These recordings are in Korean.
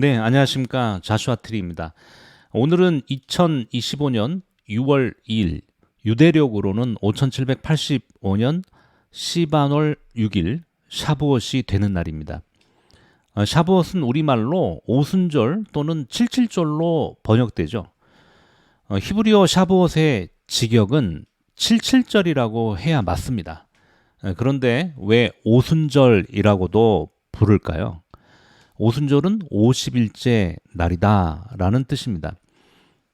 네, 안녕하십니까. 자슈아 트리입니다. 오늘은 2025년 6월 2일, 유대력으로는 5785년 시반월 6일 샤브엇이 되는 날입니다. 어, 샤브엇은 우리말로 오순절 또는 칠칠절로 번역되죠. 어, 히브리어 샤브엇의 직역은 칠칠절이라고 해야 맞습니다. 어, 그런데 왜 오순절이라고도 부를까요? 오순절은 50일째 날이다 라는 뜻입니다.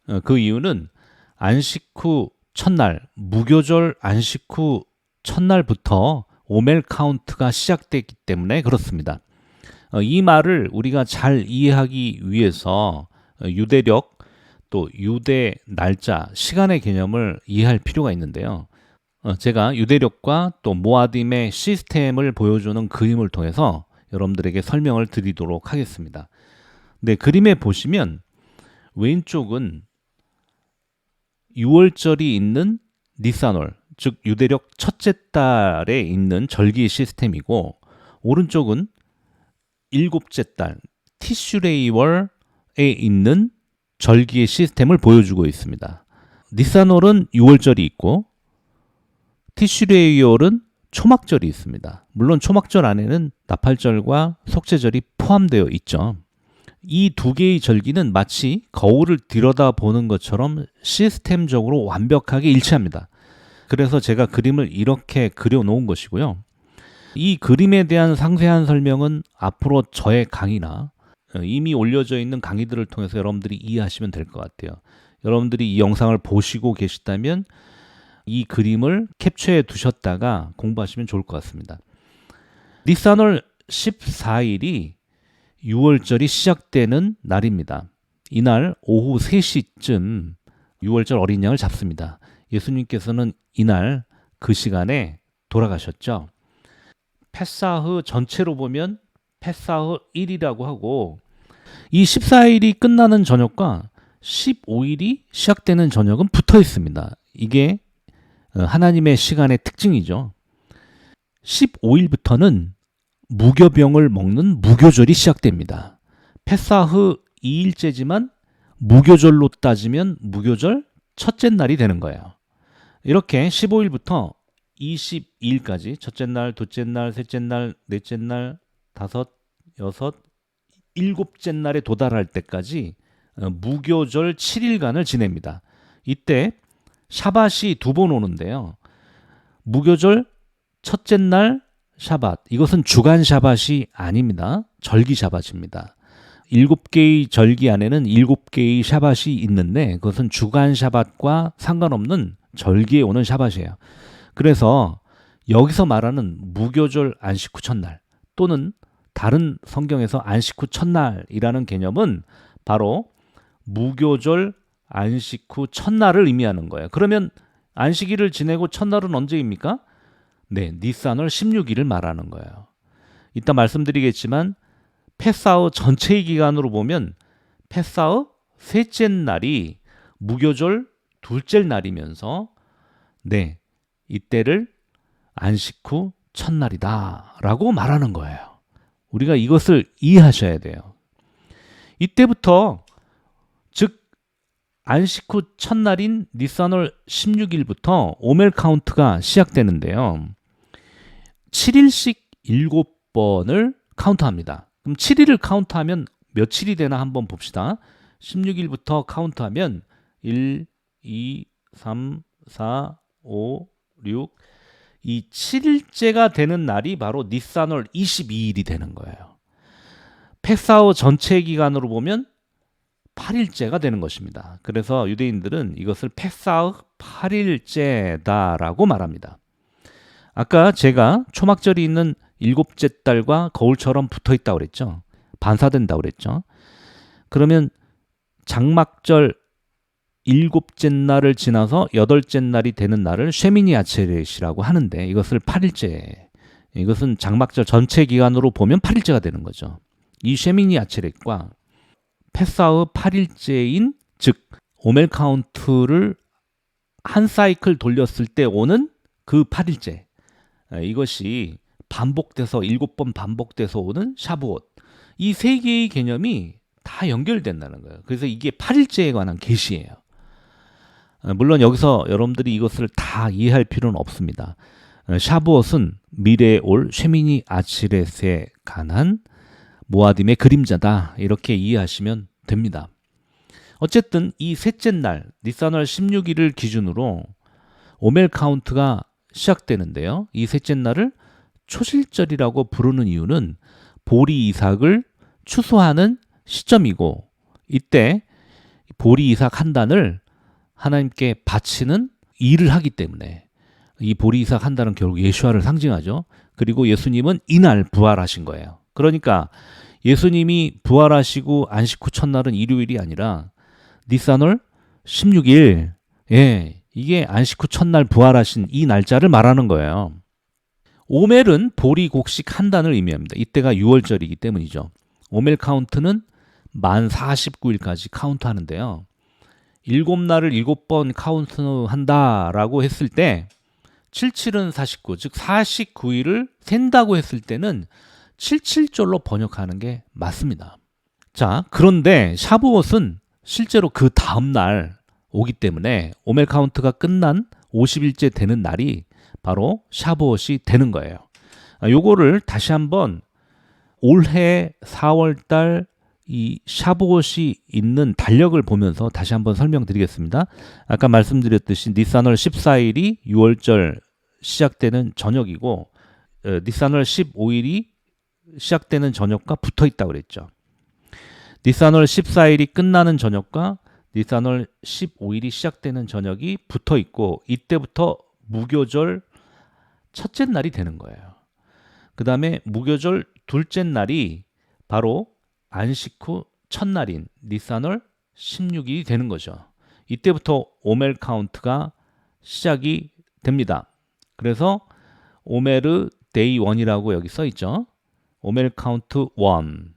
어, 그 이유는 안식 후 첫날, 무교절 안식 후 첫날부터 오멜 카운트가 시작됐기 때문에 그렇습니다. 어, 이 말을 우리가 잘 이해하기 위해서 어, 유대력 또 유대 날짜, 시간의 개념을 이해할 필요가 있는데요. 제가 유대력과 또 모아딤의 시스템을 보여주는 그림을 통해서 여러분들에게 설명을 드리도록 하겠습니다. 네, 그림에 보시면 왼쪽은 6월절이 있는 니산월, 즉 유대력 첫째 달에 있는 절기 시스템이고 오른쪽은 일곱째 달 티슈레이월에 있는 절기의 시스템을 보여주고 있습니다. 니산월은 6월절이 있고 티슈레이월은 초막절이 있습니다. 물론 초막절 안에는 나팔절과 속죄절이 포함되어 있죠. 이 두 개의 절기는 마치 거울을 들여다보는 것처럼 시스템적으로 완벽하게 일치합니다. 그래서 제가 그림을 이렇게 그려 놓은 것이고요. 이 그림에 대한 상세한 설명은 앞으로 저의 강의나 이미 올려져 있는 강의들을 통해서 여러분들이 이해하시면 될 것 같아요. 여러분들이 이 영상을 보시고 계시다면 이 그림을 캡처해 두셨다가 공부하시면 좋을 것 같습니다. 니산월 14일이 6월절이 시작되는 날입니다. 이날 오후 3시쯤 6월절 어린 양을 잡습니다. 예수님께서는 이날 그 시간에 돌아가셨죠. 패사흐 전체로 보면 패사흐 1이라고 하고 이 14일이 끝나는 저녁과 15일이 시작되는 저녁은 붙어 있습니다. 이게 어, 하나님의 시간의 특징이죠. 15일부터는 무교병을 먹는 무교절이 시작됩니다. 패사흐 2일째지만 무교절로 따지면 무교절 첫째 날이 되는 거예요. 이렇게 15일부터 22일까지 첫째 날, 둘째 날, 셋째 날, 넷째 날, 다섯, 여섯, 일곱째 날에 도달할 때까지 어, 무교절 7일간을 지냅니다. 이때 샤밧이 두 번 오는데요. 무교절 첫째 날 샤밧. 이것은 주간 샤밧이 아닙니다. 절기 샤밧입니다. 일곱 개의 절기 안에는 일곱 개의 샤밧이 있는데 그것은 주간 샤밧과 상관없는 절기에 오는 샤밧이에요. 그래서 여기서 말하는 무교절 안식 후 첫날 또는 다른 성경에서 안식 후 첫날이라는 개념은 바로 무교절 안식 후 첫날을 의미하는 거예요. 그러면 안식일을 지내고 첫날은 언제입니까? 네, 니산월 16일을 말하는 거예요. 이따 말씀드리겠지만 패사우 전체의 기간으로 보면 패사우 셋째 날이 무교절 둘째 날이면서 네, 이때를 안식 후 첫날이다라고 말하는 거예요. 우리가 이것을 이해하셔야 돼요. 이때부터 안식 후 첫날인 니산월 16일부터 오멜 카운트가 시작되는데요. 7일씩 7번을 카운트합니다. 그럼 7일을 카운트하면 며칠이 되나 한번 봅시다. 16일부터 카운트하면 1, 2, 3, 4, 5, 6. 이 7일째가 되는 날이 바로 니산월 22일이 되는 거예요. 패사우 전체 기간으로 보면 8일째가 되는 것입니다. 그래서 유대인들은 이것을 패사흐 8일째다라고 말합니다. 아까 제가 초막절이 있는 일곱째 달과 거울처럼 붙어 있다고 그랬죠. 반사된다고 그랬죠. 그러면 장막절 일곱째 날을 지나서 여덟째 날이 되는 날을 쉐미니 아체렛이라고 하는데 이것을 8일째 이것은 장막절 전체 기간으로 보면 8일째가 되는 거죠. 이 쉐미니 아체렛과 패사흐 8일째인 즉 오멜 카운트를 한 사이클 돌렸을 때 오는 그 8일째. 이것이 반복돼서 일곱 번 반복돼서 오는 샤브옷. 이 세 개의 개념이 다 연결된다는 거예요. 그래서 이게 8일째에 관한 계시예요. 어, 물론 여기서 여러분들이 이것을 다 이해할 필요는 없습니다. 어, 샤브옷은 미래에 올 쉐미니 아치렛에 관한 모아딤의 그림자다. 이렇게 이해하시면 됩니다. 어쨌든 이 셋째 날 니산월 16일을 기준으로 오멜 카운트가 시작되는데요. 이 셋째 날을 초실절이라고 부르는 이유는 보리 이삭을 추수하는 시점이고 이때 보리 이삭 한 단을 하나님께 바치는 일을 하기 때문에 이 보리 이삭 한 단은 결국 예수와를 상징하죠. 그리고 예수님은 이날 부활하신 거예요. 그러니까 예수님이 부활하시고 안식 후 첫날은 일요일이 아니라 니산월 16일 예, 이게 안식 후 첫날 부활하신 이 날짜를 말하는 거예요. 오멜은 보리 곡식 한 단을 의미합니다. 이때가 6월절이기 때문이죠. 오멜 카운트는 만 49일까지 카운트 하는데요. 일곱 날을 일곱 번 카운트 한다라고 했을 때 77은 49, 즉 49일을 센다고 했을 때는 77절로 번역하는 게 맞습니다. 자, 그런데 샤브옷은 실제로 그 다음 날 오기 때문에 오멜 카운트가 끝난 50일째 되는 날이 바로 샤브옷이 되는 거예요. 아, 요거를 다시 한번 올해 4월 달 이 샤브옷이 있는 달력을 보면서 다시 한번 설명드리겠습니다. 아까 말씀드렸듯이 니산월 14일이 6월절 시작되는 저녁이고 어, 니산월 15일이 시작되는 저녁과 붙어 있다고 그랬죠. 니산월 14일이 끝나는 저녁과 니산월 15일이 시작되는 저녁이 붙어 있고 이때부터 무교절 첫째 날이 되는 거예요. 그 다음에 무교절 둘째 날이 바로 안식 후 첫날인 니산월 16일이 되는 거죠. 이때부터 오멜 카운트가 시작이 됩니다. 그래서 오메르 데이 원이라고 여기 써 있죠. 오멜 카운트 원.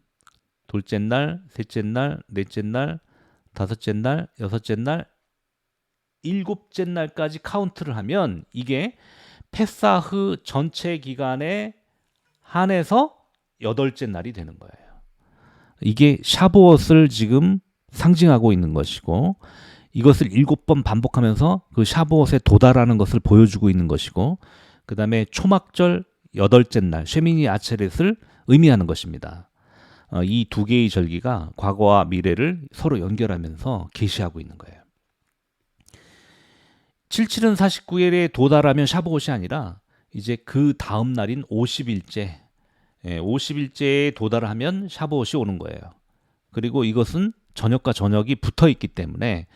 둘째 날, 셋째 날, 넷째 날, 다섯째 날, 여섯째 날, 일곱째 날까지 카운트를 하면 이게 페사흐 전체 기간에 한해서 여덟째 날이 되는 거예요. 이게 샤브옷을 지금 상징하고 있는 것이고 이것을 일곱 번 반복하면서 그 샤브옷에 도달하는 것을 보여주고 있는 것이고 그 다음에 초막절 여덟째 날 쉐미니 아체렛을 의미하는 것입니다. 어, 이두 개의 절기가 과거와 미래를 서로 연결하면서 계시하고 있는 거예요. 77은 49일에 도달하면 샤브옷이 아니라 이제 그 다음 날인 50일째, 50일째에 도달하면 샤브옷이 오는 거예요. 그리고 이것은 저녁과 저녁이 붙어 있기 때문에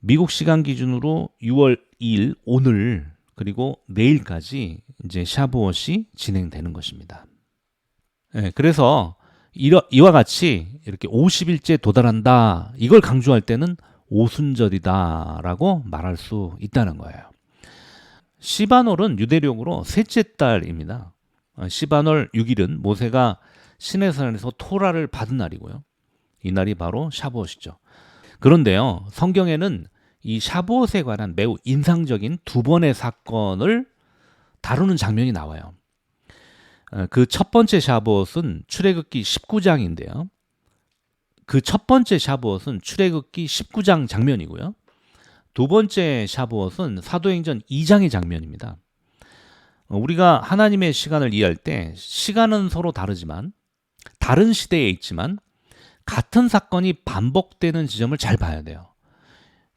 미국 시간 기준으로 6월 2일 오늘 그리고 내일까지 이제 샤브옷이 진행되는 것입니다. 네, 그래서 이러, 이와 같이 이렇게 50일째 도달한다 이걸 강조할 때는 오순절이다라고 말할 수 있다는 거예요. 시바놀은 유대력으로 셋째 달입니다. 어, 시바놀 6일은 모세가 시내산에서 토라를 받은 날이고요. 이 날이 바로 샤브옷이죠. 그런데요, 성경에는 이 샤브옷에 관한 매우 인상적인 두 번의 사건을 다루는 장면이 나와요. 어, 그첫 번째 샤브옷은 출애굽기 19장인데요. 그 첫 번째 샤브옷은 출애굽기 19장 장면이고요. 두 번째 샤브옷은 사도행전 2장의 장면입니다. 어, 우리가 하나님의 시간을 이해할 때 시간은 서로 다르지만 다른 시대에 있지만 같은 사건이 반복되는 지점을 잘 봐야 돼요.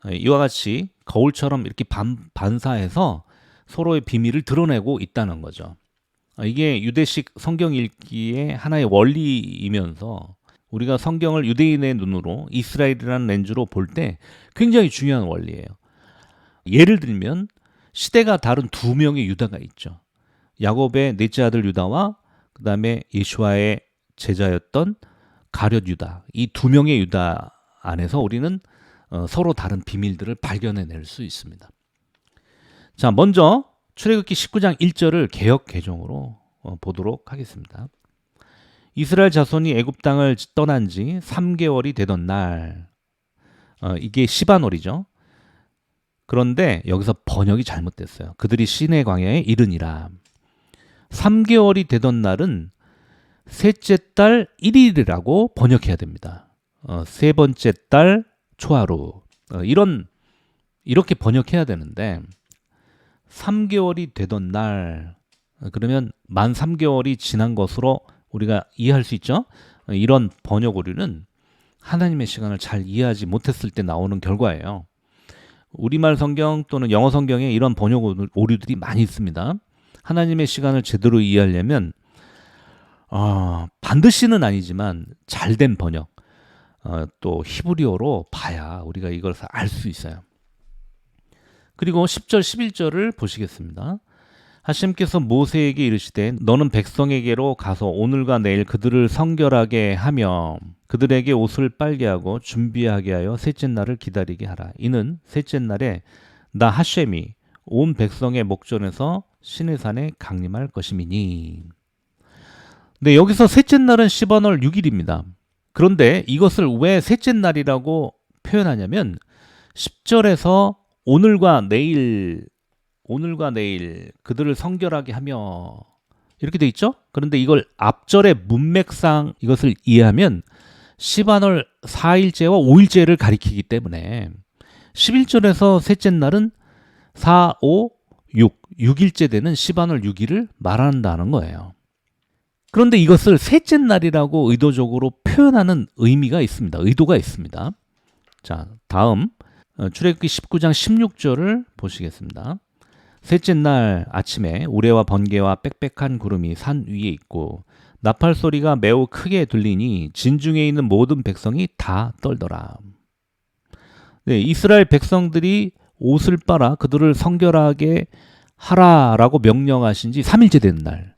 어, 이와 같이 거울처럼 이렇게 반, 반사해서 서로의 비밀을 드러내고 있다는 거죠. 어, 이게 유대식 성경 읽기의 하나의 원리이면서 우리가 성경을 유대인의 눈으로 이스라엘이라는 렌즈로 볼 때 굉장히 중요한 원리예요. 예를 들면 시대가 다른 두 명의 유다가 있죠. 야곱의 넷째 아들 유다와 그 다음에 예수와의 제자였던 가룟 유다. 이 두 명의 유다 안에서 우리는 어, 서로 다른 비밀들을 발견해낼 수 있습니다. 자, 먼저 출애굽기 19장 1절을 개혁 개정으로 어, 보도록 하겠습니다. 이스라엘 자손이 애굽 땅을 떠난 지 3개월이 되던 날 어, 이게 시바놀이죠. 그런데 여기서 번역이 잘못됐어요. 그들이 시내 광야에 이르니라. 3개월이 되던 날은 셋째 달 1일이라고 번역해야 됩니다. 어, 세 번째 달 초하루. 어, 이런 이렇게 번역해야 되는데 3개월이 되던 날 어, 그러면 만 3개월이 지난 것으로 우리가 이해할 수 있죠? 어, 이런 번역 오류는 하나님의 시간을 잘 이해하지 못했을 때 나오는 결과예요. 우리말 성경 또는 영어 성경에 이런 번역 오류들이 많이 있습니다. 하나님의 시간을 제대로 이해하려면 어, 반드시는 아니지만 잘된 번역 어, 또 히브리어로 봐야 우리가 이걸 알 수 있어요. 그리고 10절 11절을 보시겠습니다. 하심께서 모세에게 이르시되 너는 백성에게로 가서 오늘과 내일 그들을 성결하게 하며 그들에게 옷을 빨게 하고 준비하게 하여 셋째 날을 기다리게 하라. 이는 셋째 날에 나 하셈이 온 백성의 목전에서 신의 산에 강림할 것임이니. 네, 여기서 셋째 날은 10원월 6일입니다. 그런데 이것을 왜 셋째 날이라고 표현하냐면 10절에서 오늘과 내일 오늘과 내일 그들을 성결하게 하며 이렇게 돼 있죠? 그런데 이걸 앞절의 문맥상 이것을 이해하면 시반월 4일째와 5일째를 가리키기 때문에 11절에서 셋째 날은 4, 5, 6, 6일째 되는 시반월 6일을 말한다는 거예요. 그런데 이것을 셋째 날이라고 의도적으로 표현하는 의미가 있습니다. 의도가 있습니다. 자, 다음 어, 출애굽기 19장 16절을 보시겠습니다. 셋째 날 아침에 우레와 번개와 빽빽한 구름이 산 위에 있고 나팔 소리가 매우 크게 들리니 진중에 있는 모든 백성이 다 떨더라. 네, 이스라엘 백성들이 옷을 빨아 그들을 성결하게 하라라고 명령하신 지 3일째 되는 날.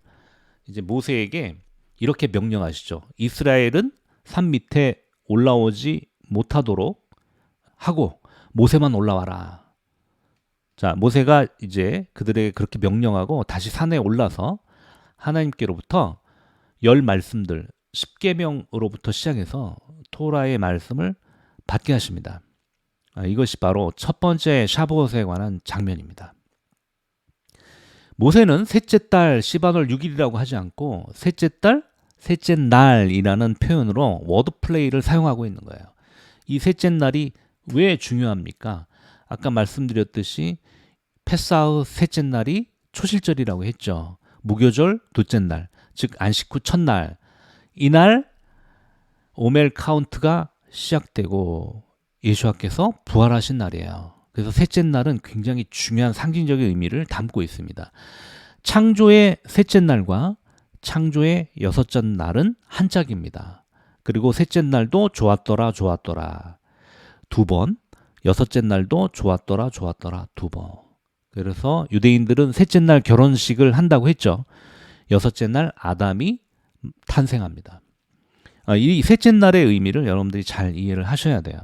이제 모세에게 이렇게 명령하시죠. 이스라엘은 산 밑에 올라오지 못하도록 하고 모세만 올라와라. 자, 모세가 이제 그들에게 그렇게 명령하고 다시 산에 올라서 하나님께로부터 열 말씀들 10계명으로부터 시작해서 토라의 말씀을 받게 하십니다. 아, 이것이 바로 첫 번째 샤브옷에 관한 장면입니다. 모세는 셋째 달 시반월 6일이라고 하지 않고 셋째 달 셋째 날이라는 표현으로 워드 플레이를 사용하고 있는 거예요. 이 셋째 날이 왜 중요합니까? 아까 말씀드렸듯이 패사우 셋째 날이 초실절이라고 했죠. 무교절 둘째 날, 즉 안식 후 첫날. 이날 오멜 카운트가 시작되고 예수와께서 부활하신 날이에요. 그래서 셋째 날은 굉장히 중요한 상징적인 의미를 담고 있습니다. 창조의 셋째 날과 창조의 여섯째 날은 한 짝입니다. 그리고 셋째 날도 좋았더라 좋았더라 두 번, 여섯째 날도 좋았더라 좋았더라 두 번. 그래서 유대인들은 셋째 날 결혼식을 한다고 했죠. 여섯째 날 아담이 탄생합니다. 아, 이 셋째 날의 의미를 여러분들이 잘 이해를 하셔야 돼요.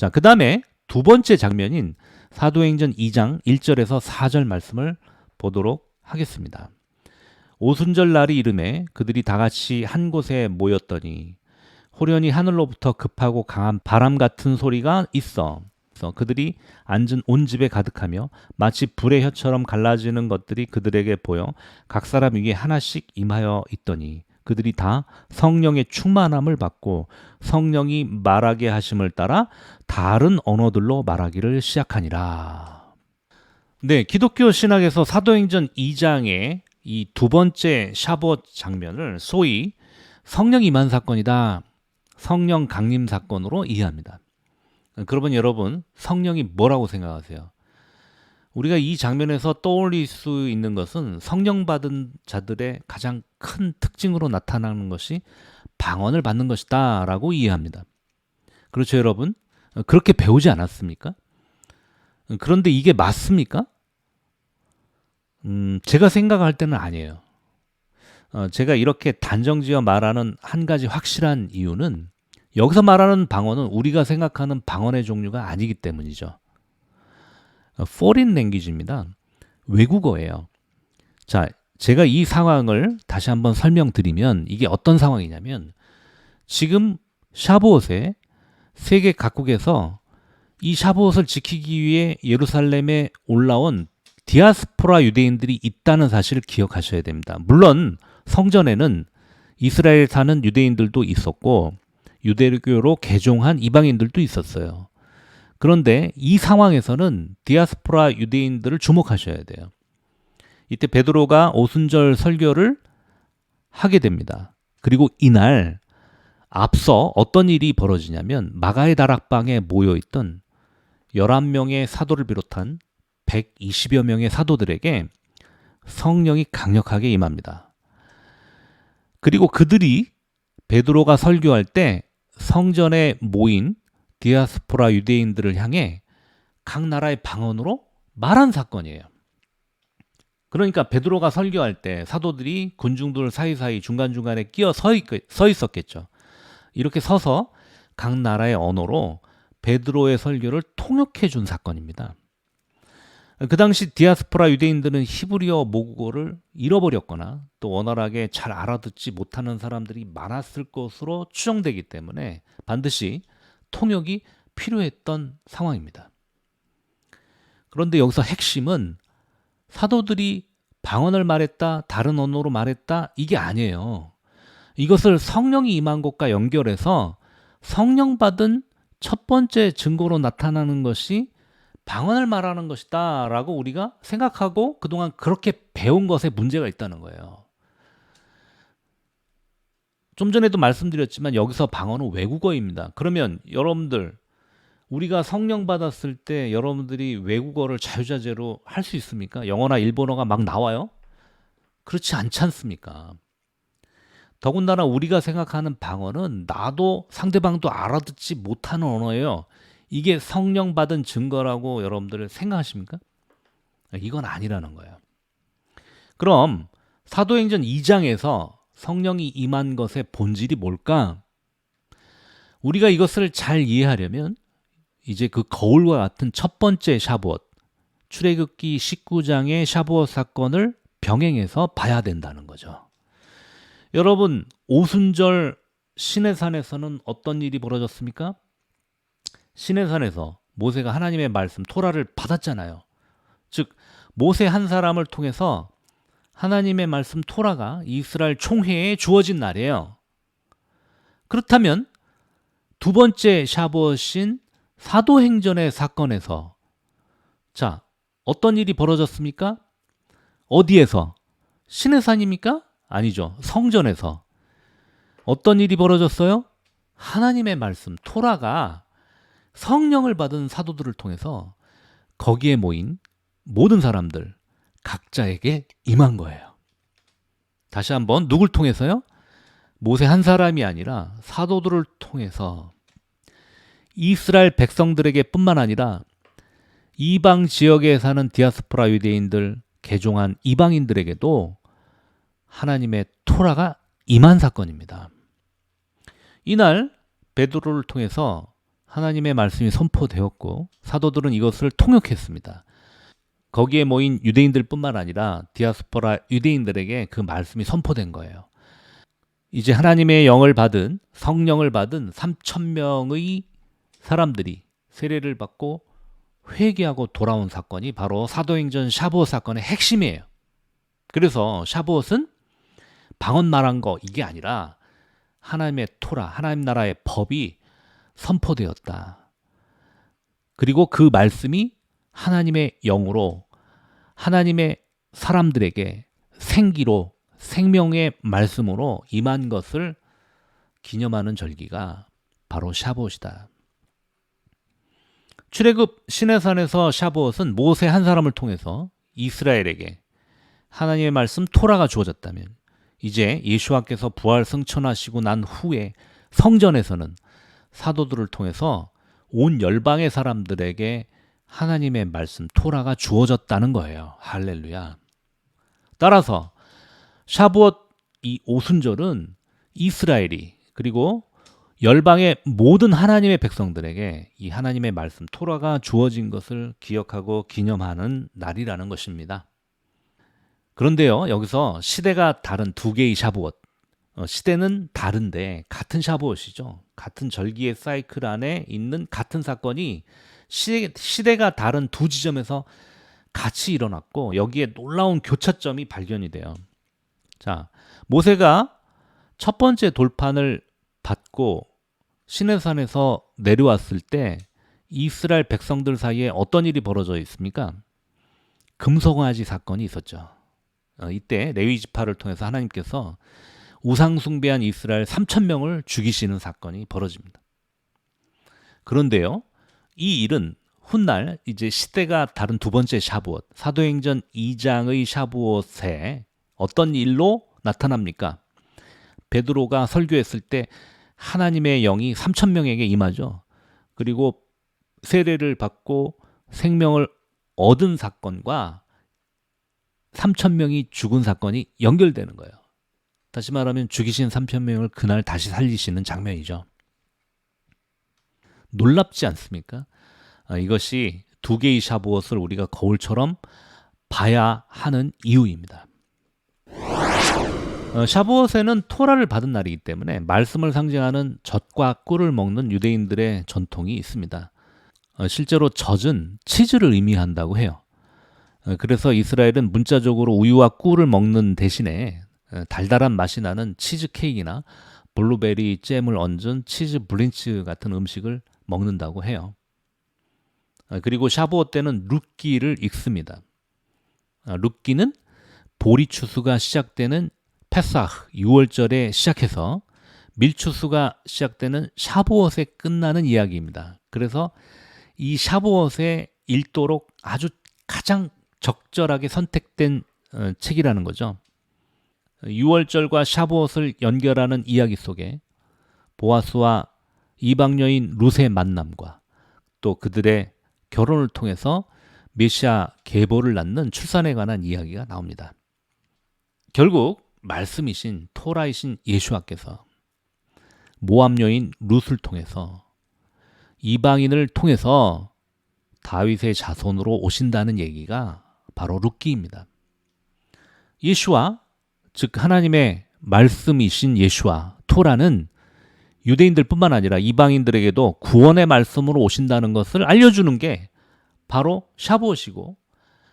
자, 그 다음에 두 번째 장면인 사도행전 2장 1절에서 4절 말씀을 보도록 하겠습니다. 오순절 날이 이름에 그들이 다 같이 한 곳에 모였더니 호련히 하늘로부터 급하고 강한 바람 같은 소리가 있어. 그들이 앉은 온 집에 가득하며 마치 불의 혀처럼 갈라지는 것들이 그들에게 보여 각 사람 위에 하나씩 임하여 있더니 그들이 다 성령의 충만함을 받고 성령이 말하게 하심을 따라 다른 언어들로 말하기를 시작하니라. 네, 기독교 신학에서 사도행전 2장의 이 두 번째 샤봇 장면을 소위 성령 임한 사건이다. 성령 강림 사건으로 이해합니다. 그러면 여러분, 성령이 뭐라고 생각하세요? 우리가 이 장면에서 떠올릴 수 있는 것은 성령 받은 자들의 가장 큰 특징으로 나타나는 것이 방언을 받는 것이다 라고 이해합니다. 그렇죠, 여러분? 그렇게 배우지 않았습니까? 그런데 이게 맞습니까? 음, 제가 생각할 때는 아니에요. 어, 제가 이렇게 단정지어 말하는 한 가지 확실한 이유는 여기서 말하는 방언은 우리가 생각하는 방언의 종류가 아니기 때문이죠. Foreign language입니다. 외국어예요. 자, 제가 이 상황을 다시 한번 설명드리면 이게 어떤 상황이냐면 지금 샤보옷에 세계 각국에서 이 샤브옷을 지키기 위해 예루살렘에 올라온 디아스포라 유대인들이 있다는 사실을 기억하셔야 됩니다. 물론 성전에는 이스라엘 사는 유대인들도 있었고 유대교로 개종한 이방인들도 있었어요. 그런데 이 상황에서는 디아스포라 유대인들을 주목하셔야 돼요. 이때 베드로가 오순절 설교를 하게 됩니다. 그리고 이날 앞서 어떤 일이 벌어지냐면 마가의 다락방에 모여 있던 11명의 사도를 비롯한 120여 명의 사도들에게 성령이 강력하게 임합니다. 그리고 그들이 베드로가 설교할 때 성전에 모인 디아스포라 유대인들을 향해 각 나라의 방언으로 말한 사건이에요. 그러니까 베드로가 설교할 때 사도들이 군중들 사이사이 중간중간에 끼어 서, 있, 서 있었겠죠. 이렇게 서서 각 나라의 언어로 베드로의 설교를 통역해 준 사건입니다. 그 당시 디아스포라 유대인들은 히브리어 모국어를 잃어버렸거나 또 원활하게 잘 알아듣지 못하는 사람들이 많았을 것으로 추정되기 때문에 반드시 통역이 필요했던 상황입니다. 그런데 여기서 핵심은 사도들이 방언을 말했다, 다른 언어로 말했다, 이게 아니에요. 이것을 성령이 임한 것과 연결해서 성령 받은 첫 번째 증거로 나타나는 것이 방언을 말하는 것이다 라고 우리가 생각하고 그동안 그렇게 배운 것에 문제가 있다는 거예요. 좀 전에도 말씀드렸지만 여기서 방언은 외국어입니다. 그러면 여러분들 우리가 성령 받았을 때 여러분들이 외국어를 자유자재로 할 수 있습니까? 영어나 일본어가 막 나와요? 그렇지 않지 않습니까? 더군다나 우리가 생각하는 방언은 나도 상대방도 알아듣지 못하는 언어예요. 이게 성령 받은 증거라고 여러분들 생각하십니까? 이건 아니라는 거예요. 그럼 사도행전 2장에서 성령이 임한 것의 본질이 뭘까? 우리가 이것을 잘 이해하려면 이제 그 거울과 같은 첫 번째 샤브엇, 출애굽기 19장의 샤브엇 사건을 병행해서 봐야 된다는 거죠. 여러분, 오순절 시내산에서는 어떤 일이 벌어졌습니까? 시내산에서 모세가 하나님의 말씀 토라를 받았잖아요. 즉 모세 한 사람을 통해서 하나님의 말씀 토라가 이스라엘 총회에 주어진 날이에요. 그렇다면 두 번째 샤브엇인 사도행전의 사건에서 자 어떤 일이 벌어졌습니까? 어디에서? 시내산입니까? 아니죠. 성전에서. 어떤 일이 벌어졌어요? 하나님의 말씀, 토라가 성령을 받은 사도들을 통해서 거기에 모인 모든 사람들, 각자에게 임한 거예요. 다시 한번 누굴 통해서요? 모세 한 사람이 아니라 사도들을 통해서 이스라엘 백성들에게 뿐만 아니라 이방 지역에 사는 디아스포라 유대인들, 개종한 이방인들에게도 하나님의 토라가 임한 사건입니다. 이날 베드로를 통해서 하나님의 말씀이 선포되었고 사도들은 이것을 통역했습니다. 거기에 모인 유대인들뿐만 아니라 디아스포라 유대인들에게 그 말씀이 선포된 거예요. 이제 하나님의 영을 받은 성령을 받은 3천 명의 사람들이 세례를 받고 회개하고 돌아온 사건이 바로 사도행전 샤브옷 사건의 핵심이에요. 그래서 샤브옷은 방언 말한 거 이게 아니라 하나님의 토라, 하나님 나라의 법이 선포되었다. 그리고 그 말씀이 하나님의 영으로 하나님의 사람들에게 생기로 생명의 말씀으로 임한 것을 기념하는 절기가 바로 샤봇이다. 출애굽 시내산에서 샤봇은 모세 한 사람을 통해서 이스라엘에게 하나님의 말씀 토라가 주어졌다면 이제 예수와께서 부활 승천하시고 난 후에 성전에서는 사도들을 통해서 온 열방의 사람들에게 하나님의 말씀 토라가 주어졌다는 거예요. 할렐루야. 따라서 샤부엇 이 오순절은 이스라엘이 그리고 열방의 모든 하나님의 백성들에게 이 하나님의 말씀 토라가 주어진 것을 기억하고 기념하는 날이라는 것입니다. 그런데요, 여기서 시대가 다른 두 개의 샤부엇, 어, 시대는 다른데 같은 샤부엇이죠. 같은 절기의 사이클 안에 있는 같은 사건이 시, 시대가 다른 두 지점에서 같이 일어났고 여기에 놀라운 교차점이 발견이 돼요. 자, 모세가 첫 번째 돌판을 받고 시내산에서 내려왔을 때 이스라엘 백성들 사이에 어떤 일이 벌어져 있습니까? 금송아지 사건이 있었죠. 어, 이때 레위 지파를 통해서 하나님께서 우상 숭배한 이스라엘 3천 명을 죽이시는 사건이 벌어집니다. 그런데요, 이 일은 훗날 이제 시대가 다른 두 번째 샤부엇, 사도행전 2장의 샤부엇에 어떤 일로 나타납니까? 베드로가 설교했을 때 하나님의 영이 3천 명에게 임하죠. 그리고 세례를 받고 생명을 얻은 사건과 3천 명이 죽은 사건이 연결되는 거예요. 다시 말하면 죽이신 3천 명을 그날 다시 살리시는 장면이죠. 놀랍지 않습니까? 아, 이것이 두 개의 샤부엇을 우리가 거울처럼 봐야 하는 이유입니다. 어, 샤부엇에는 토라를 받은 날이기 때문에 말씀을 상징하는 젖과 꿀을 먹는 유대인들의 전통이 있습니다. 어, 실제로 젖은 치즈를 의미한다고 해요. 어, 그래서 이스라엘은 문자적으로 우유와 꿀을 먹는 대신에 어, 달달한 맛이 나는 치즈 케이크나 블루베리 잼을 얹은 치즈 브린치 같은 음식을 먹는다고 해요. 어, 그리고 샤부어 때는 룻기를 읽습니다. 어, 룻기는 보리 추수가 시작되는 페사흐 6월절에 시작해서 밀추수가 시작되는 샤부엇에 끝나는 이야기입니다. 그래서 이 샤부엇에 읽도록 아주 가장 적절하게 선택된 어, 책이라는 거죠. 6월절과 샤부엇을 연결하는 이야기 속에 보아스와 이방 여인 룻의 만남과 또 그들의 결혼을 통해서 메시아 계보를 낳는 출산에 관한 이야기가 나옵니다. 결국 말씀이신 토라이신 예수와께서 모함 여인 룻을 통해서 이방인을 통해서 다윗의 자손으로 오신다는 얘기가 바로 룻기입니다. 예수와 즉 하나님의 말씀이신 예수와 토라는 유대인들뿐만 아니라 이방인들에게도 구원의 말씀으로 오신다는 것을 알려주는 게 바로 샤부엇이고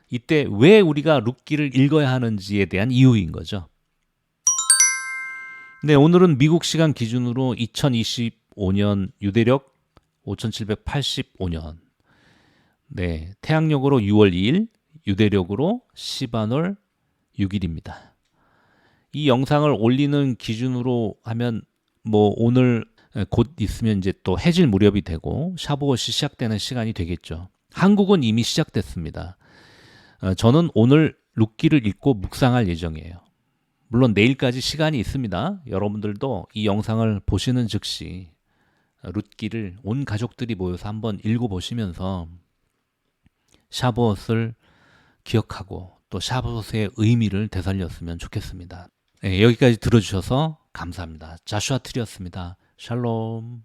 이때 왜 우리가 룻기를 읽어야 하는지에 대한 이유인 거죠. 네, 오늘은 미국 시간 기준으로 2025년 유대력 5785년. 네, 태양력으로 6월 2일, 유대력으로 시바놀 6일입니다. 이 영상을 올리는 기준으로 하면 뭐 오늘 곧 있으면 이제 또 해질 무렵이 되고 샤브옷이 시작되는 시간이 되겠죠. 한국은 이미 시작됐습니다. 어, 저는 오늘 룻기를 읽고 묵상할 예정이에요. 물론 내일까지 시간이 있습니다. 여러분들도 이 영상을 보시는 즉시 룻기를 온 가족들이 모여서 한번 읽어보시면서 샤브옷을 기억하고 또 샤브옷의 의미를 되살렸으면 좋겠습니다. 네, 여기까지 들어주셔서 감사합니다. 자슈아 트리였습니다. 샬롬.